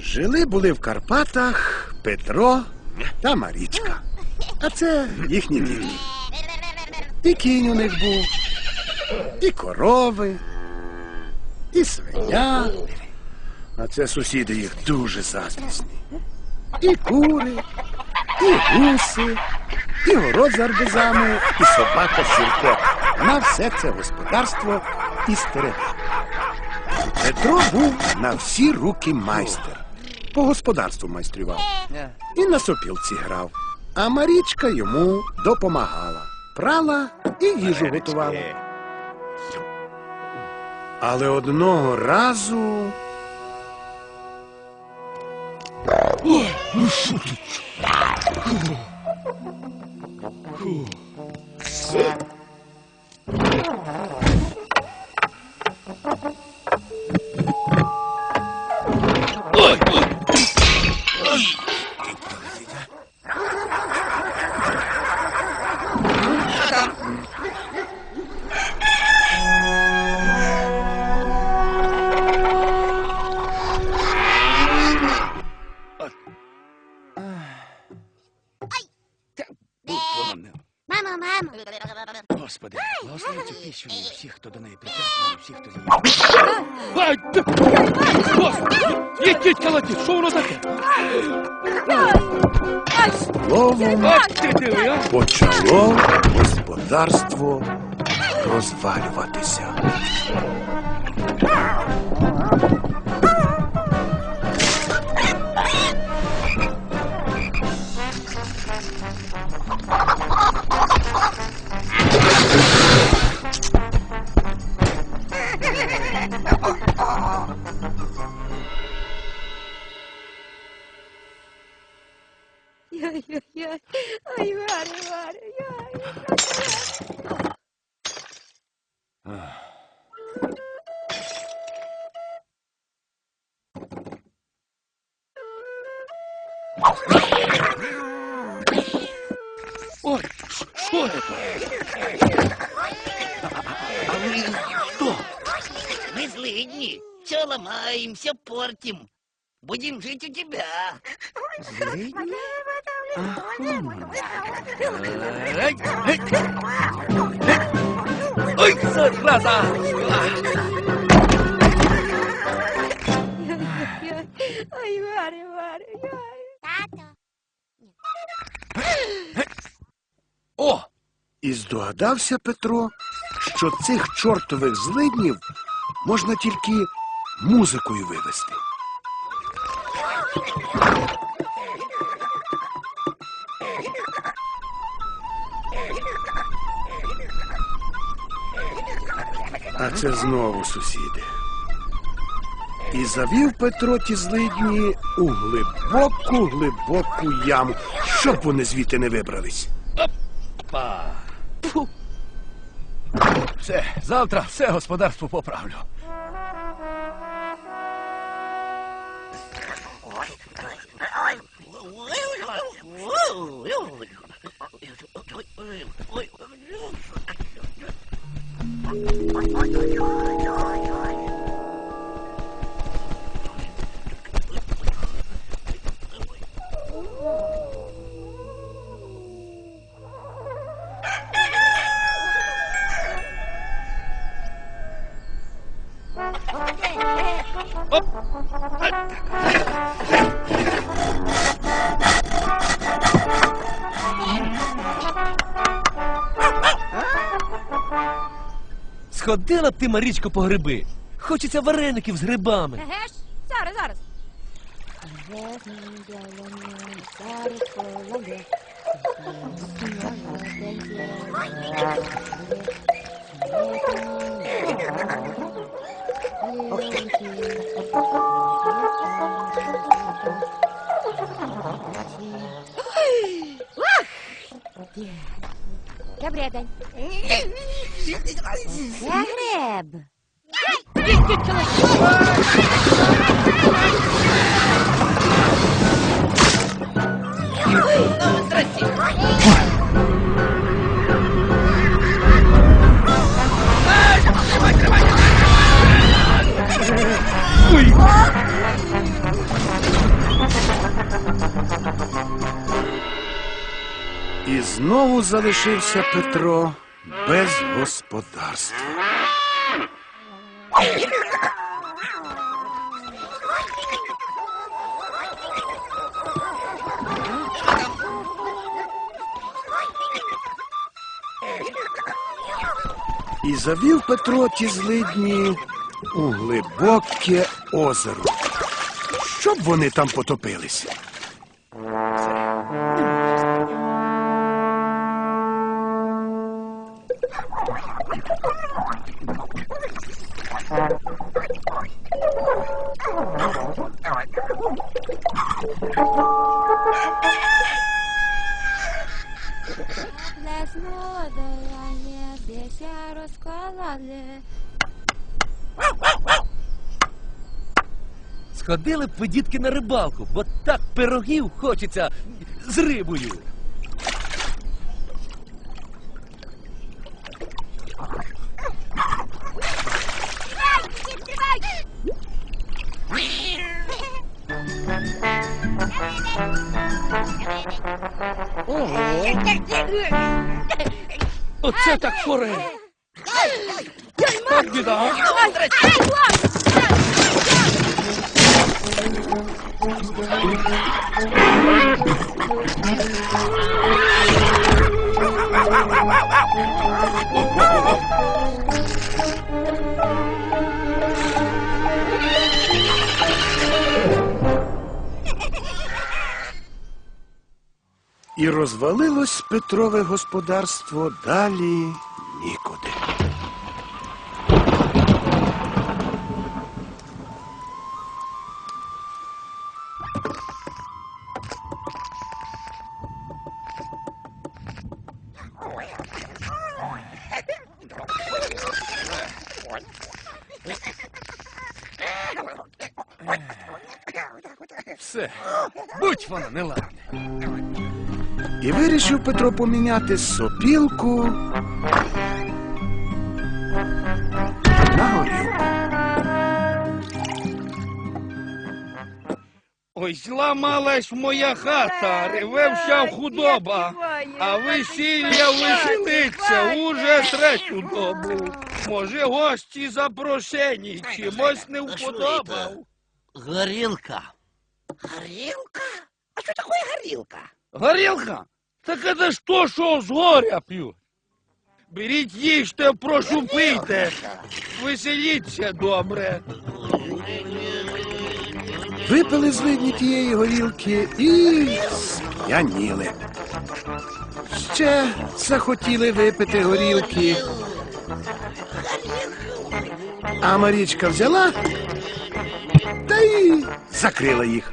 Жили були в Карпатах Петро та Марічка. А це їхні діти. І кінь у них був, і корови, і свиня. А це сусіди їх дуже заздрісні. І кури, і гуси, і город з арбузами, і собака Сірко. На все це господарство і стерега. Петро був на всі руки майстер. По господарству майстрував. І на сопілці грав. А Марічка йому допомагала. Прала і їжу готувала. Але одного разу. Мамо, всіх, хто до неї притягнений, і всіх, хто за нею. Ай, ти- Господи, Їдіть колотіть, що воно таке? Словом Ай, ти диви, а? почало господарство розвалюватися. Ой, що это? Мы злыдни. Все ломаем, все портим. Будем жить у тебя. Ай, ай. Ой, зараза! Ой, Варя, Варя, ой. Тато. О, І здогадався Петро, що цих чортових злиднів можна тільки музикою вивести. А це знову сусіди. І завів Петро ті злидні у глибоку, глибоку яму, щоб вони звідти не вибрались. Опа! Фу. Все, завтра все господарство поправлю. Сходила б ти, Марічко, по гриби. Хочеться вареників з грибами. Еге ж, зараз, зараз. Добрий день. Це гриб. Знову залишився Петро без господарства. І завів Петро ті злидні у глибоке озеро. Щоб вони там потопилися. Плеснуло долання, б'ється розкололи. Сходили б ви, дітки, на рибалку, бо так пирогів хочеться з рибою. Оце так форель. От біда. І розвалилось Петрове господарство далі нікуди. Все. Будь воно неладне. І вирішив Петро поміняти сопілку на горілку. Ой, зламалась моя хата, реве вся худоба, а весілля веселиться уже третю добу. Може, гості запрошені, чимось не вподобав. Горілка. Горілка? А що таке горілка? Горілка? Так это ж то, що з горя п'ють. Беріть їжте, прошу пийте, веселіться добре. Випили злидні тієї горілки і сп'яніли. Ще захотіли випити горілки. А Марічка взяла та й закрила їх.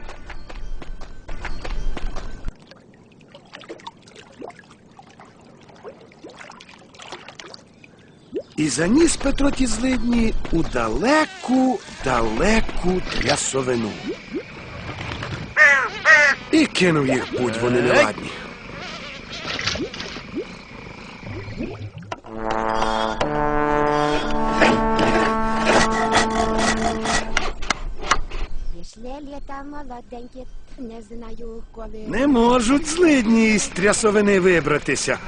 І заніс Петро ті злидні у далеку, далеку трясовину. І кинув їх, будь вони неладні. Не можуть злидні із трясовини вибратися.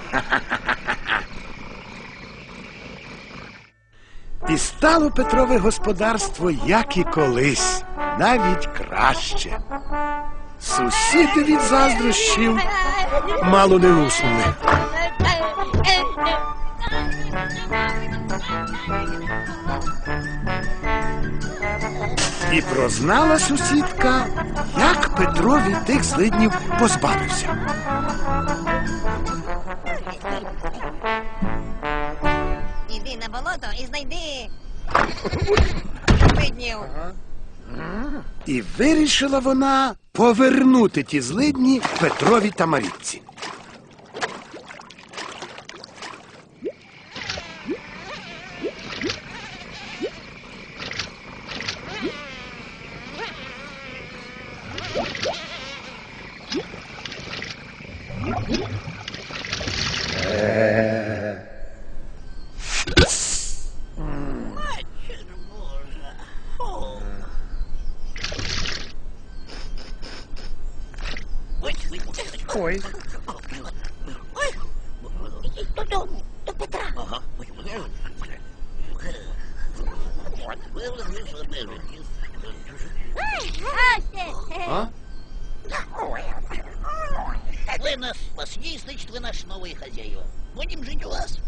І стало Петрове господарство, як і колись, навіть краще. Сусіди від заздрощів мало не уснули. І прознала сусідка, як Петро від тих злиднів позбавився. Болото і знайди. Виднів. І вирішила вона повернути ті злидні Петрові та Марітці. Новый хозяева. Будем жить у вас.